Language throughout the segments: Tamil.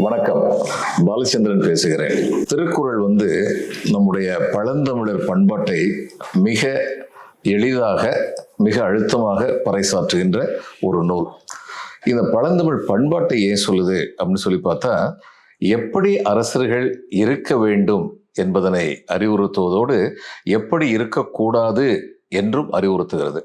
வணக்கம். பாலச்சந்திரன் பேசுகிறேன். திருக்குறள் வந்து நம்முடைய பழந்தமிழர் பண்பாட்டை மிக எளிதாக மிக அழுத்தமாக பறைசாற்றுகின்ற ஒரு நூல். இந்த பழந்தமிழ் பண்பாட்டை ஏன் சொல்லுது அப்படின்னு சொல்லி பார்த்தா எப்படி அரசர்கள் இருக்க வேண்டும் என்பதனை அறிவுறுத்துவதோடு எப்படி இருக்கக்கூடாது என்றும் அறிவுறுத்துகிறது.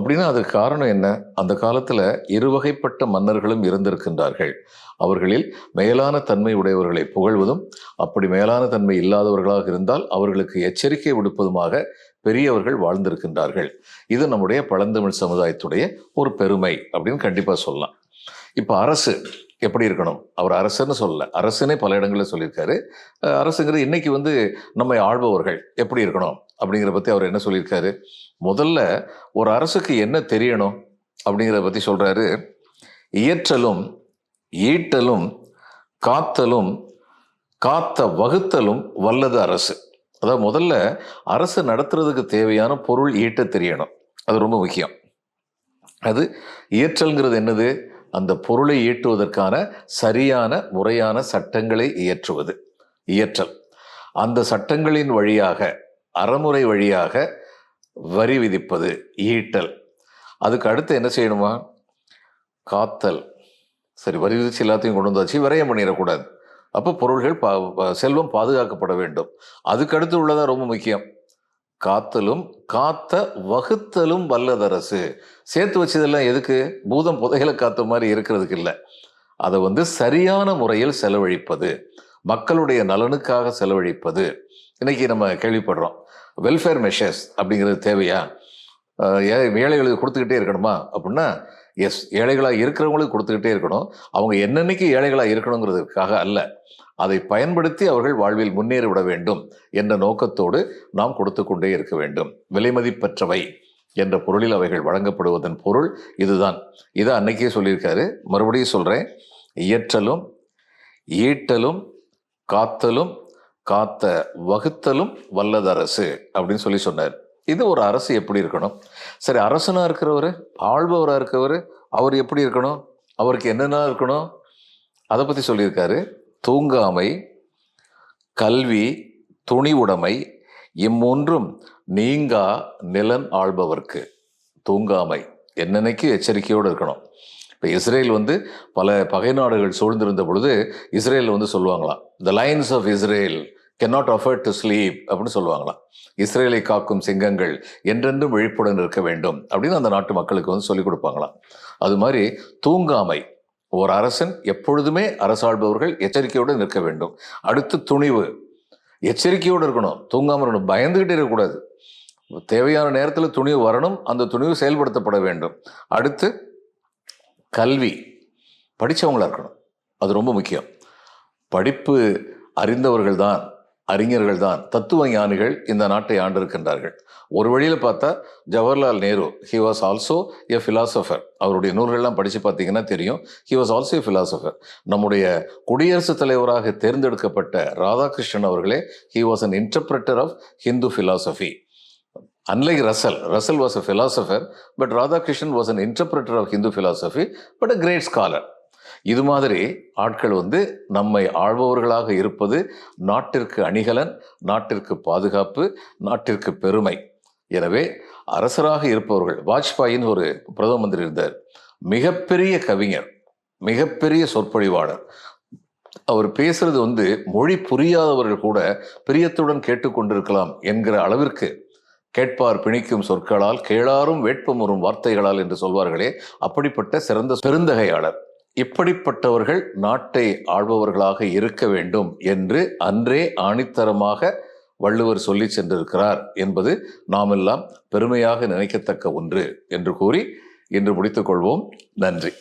அப்படின்னா அதுக்கு காரணம் என்ன? அந்த காலத்தில் இருவகைப்பட்ட மன்னர்களும் இருந்திருக்கின்றார்கள். அவர்களில் மேலான தன்மை உடையவர்களை புகழ்வதும் அப்படி மேலான தன்மை இல்லாதவர்களாக இருந்தால் அவர்களுக்கு எச்சரிக்கை விடுப்பதுமாக பெரியவர்கள் வாழ்ந்திருக்கின்றார்கள். இது நம்முடைய பழந்தமிழ் சமுதாயத்துடைய ஒரு பெருமை அப்படின்னு கண்டிப்பாக சொல்லலாம். இப்போ அரசு எப்படி இருக்கணும்? அவர் அரசுன்னு சொல்லல. அரசுனே பல இடங்களில் சொல்லியிருக்காரு. அரசுங்கிறது இன்னைக்கு வந்து நம்மை ஆள்பவர்கள் எப்படி இருக்கணும்? அப்படிங்கிறத பற்றி அவர் என்ன சொல்லியிருக்காரு? முதல்ல ஒரு அரசுக்கு என்ன தெரியணும் அப்படிங்கிறத பற்றி சொல்கிறாரு இயற்றலும் ஈட்டலும் காத்தலும் காத்த வகுத்தலும் வல்லது அரசு. அதாவது முதல்ல அரசு நடத்துறதுக்கு தேவையான பொருள் ஈட்ட தெரியணும். அது ரொம்ப முக்கியம். அது இயற்றல்ங்கிறது என்னது? அந்த பொருளை ஈட்டுவதற்கான சரியான முறையான சட்டங்களை இயற்றுவது. இயற்றல். அந்த சட்டங்களின் வழியாக அறமுறை வழியாக வரி விதிப்பது ஈட்டல். அதுக்கு அடுத்து என்ன செய்யணுமா? காத்தல். சரி வரி விதிச்சு எல்லாத்தையும் கொண்டு வந்தாச்சு விரயம் பண்ணிடக்கூடாது. அப்போ பொருள்கள் பா செல்வம் பாதுகாக்கப்பட வேண்டும். அதுக்கு அடுத்து உள்ளதான் ரொம்ப முக்கியம். காத்தலும் காத்த வகுத்தலும் வல்லதரசு. சேர்த்து வச்சதெல்லாம் எதுக்கு? பூதம் புதைகளை காத்த மாதிரி இருக்கிறதுக்கு இல்லை. அதை வந்து சரியான முறையில் செலவழிப்பது மக்களுடைய நலனுக்காக செலவழிப்பது இன்றைக்கி நம்ம கேள்விப்படுறோம் வெல்ஃபேர் மெஷர்ஸ் அப்படிங்கிறது தேவையா? ஏ- ஏழைகளுக்கு கொடுத்துக்கிட்டே இருக்கணுமா? அப்படின்னா எஸ் ஏழைகளாக இருக்கிறவங்களுக்கு கொடுத்துக்கிட்டே இருக்கணும். அவங்க என்னன்னைக்கு ஏழைகளாக இருக்கணுங்கிறதுக்காக அல்ல அதை பயன்படுத்தி அவர்கள் வாழ்வில் முன்னேறி விட வேண்டும் என்ற நோக்கத்தோடு நாம் கொடுத்து கொண்டே இருக்க வேண்டும். விலைமதிப்பற்றவை என்ற பொருளில் அவைகள் வழங்கப்படுவதன் பொருள் இதுதான். இதை அன்னைக்கே சொல்லியிருக்காரு. மறுபடியும் சொல்கிறேன் இயற்றலும் ஈட்டலும் காத்தலும் காத்த வகுத்தலும் வல்லதரசு அப்படின்னு சொல்லி சொன்னார். இது ஒரு அரசு எப்படி இருக்கணும்? சரி அரசனாக இருக்கிறவர் ஆள்பவராக இருக்கிறவர் அவர் எப்படி இருக்கணும்? அவருக்கு என்னென்ன இருக்கணும்? அதை பற்றி சொல்லியிருக்காரு. தூங்காமை கல்வி துணிவுடைமை இம்மூன்றும் நீங்கா நிலன் ஆள்பவர்க்கு. தூங்காமை என்னென்னைக்கு எச்சரிக்கையோடு இருக்கணும்? இப்போ இஸ்ரேல் வந்து பல பகை நாடுகள் சூழ்ந்திருந்த பொழுது இஸ்ரேல் வந்து சொல்லுவாங்களாம் the lions of Israel can not afford to sleep அப்படின்னு சொல்லுவாங்களாம். இஸ்ரேலை காக்கும் சிங்கங்கள் என்றென்றும் விழிப்புடன் இருக்க வேண்டும் அப்படின்னு அந்த நாட்டு மக்களுக்கு வந்து சொல்லிக் கொடுப்பாங்களாம். அது மாதிரி தூங்காமை ஒரு அரசன் எப்பொழுதுமே அரசாள்பவர்கள் எச்சரிக்கையோடு நிற்க வேண்டும். அடுத்து துணிவு எச்சரிக்கையோடு இருக்கணும். தூங்காமல் இருக்கணும். பயந்துகிட்டே இருக்கக்கூடாது. தேவையான நேரத்தில் துணிவு வரணும். அந்த துணிவு செயல்படுத்தப்பட வேண்டும். அடுத்து கல்வி படித்தவங்களாக இருக்கணும். அது ரொம்ப முக்கியம். படிப்பு அறிந்தவர்கள் தான் அறிஞர்கள் தான் தத்துவ ஞானிகள் இந்த நாட்டை ஆண்டிருக்கின்றார்கள். ஒரு வழியில் பார்த்தா Jawaharlal Nehru he was also a philosopher அவருடைய நூல்கள்லாம் படித்து பார்த்தீங்கன்னா தெரியும். He was also a philosopher நம்முடைய குடியரசுத் தலைவராக தேர்ந்தெடுக்கப்பட்ட ராதாகிருஷ்ணன் அவர்களே he was an interpreter of Hindu philosophy unlike Russell Russell was a philosopher but Radhakrishnan was an interpreter of Hindu philosophy but a great scholar இது மாதிரி ஆட்கள் வந்து நம்மை ஆழ்பவர்களாக இருப்பது நாட்டிற்கு அணிகலன் நாட்டிற்கு பாதுகாப்பு நாட்டிற்கு பெருமை. எனவே அரசராக இருப்பவர்கள் வாஜ்பாயின்னு ஒரு பிரதம மந்திரி இருந்தார். மிகப்பெரிய கவிஞர் மிகப்பெரிய சொற்பொழிவாளர். அவர் பேசுறது வந்து மொழி புரியாதவர்கள் கூட பிரியத்துடன் கேட்டுக்கொண்டிருக்கலாம் என்கிற அளவிற்கு கேட்பார் பிணிக்கும் சொற்களால் கேளாரும் வேட்பமுறும் வார்த்தைகளால் என்று சொல்வார்களே அப்படிப்பட்ட சிறந்த பெருந்தகையாளர். இப்படிப்பட்டவர்கள் நாட்டை ஆள்பவர்களாக இருக்க வேண்டும் என்று அன்றே ஆணித்தரமாக வள்ளுவர் சொல்லி சென்றிருக்கிறார் என்பது நாமெல்லாம் பெருமையாக நினைக்கத்தக்க ஒன்று என்று கூறி இன்று முடித்துக்கொள்வோம் நன்றி.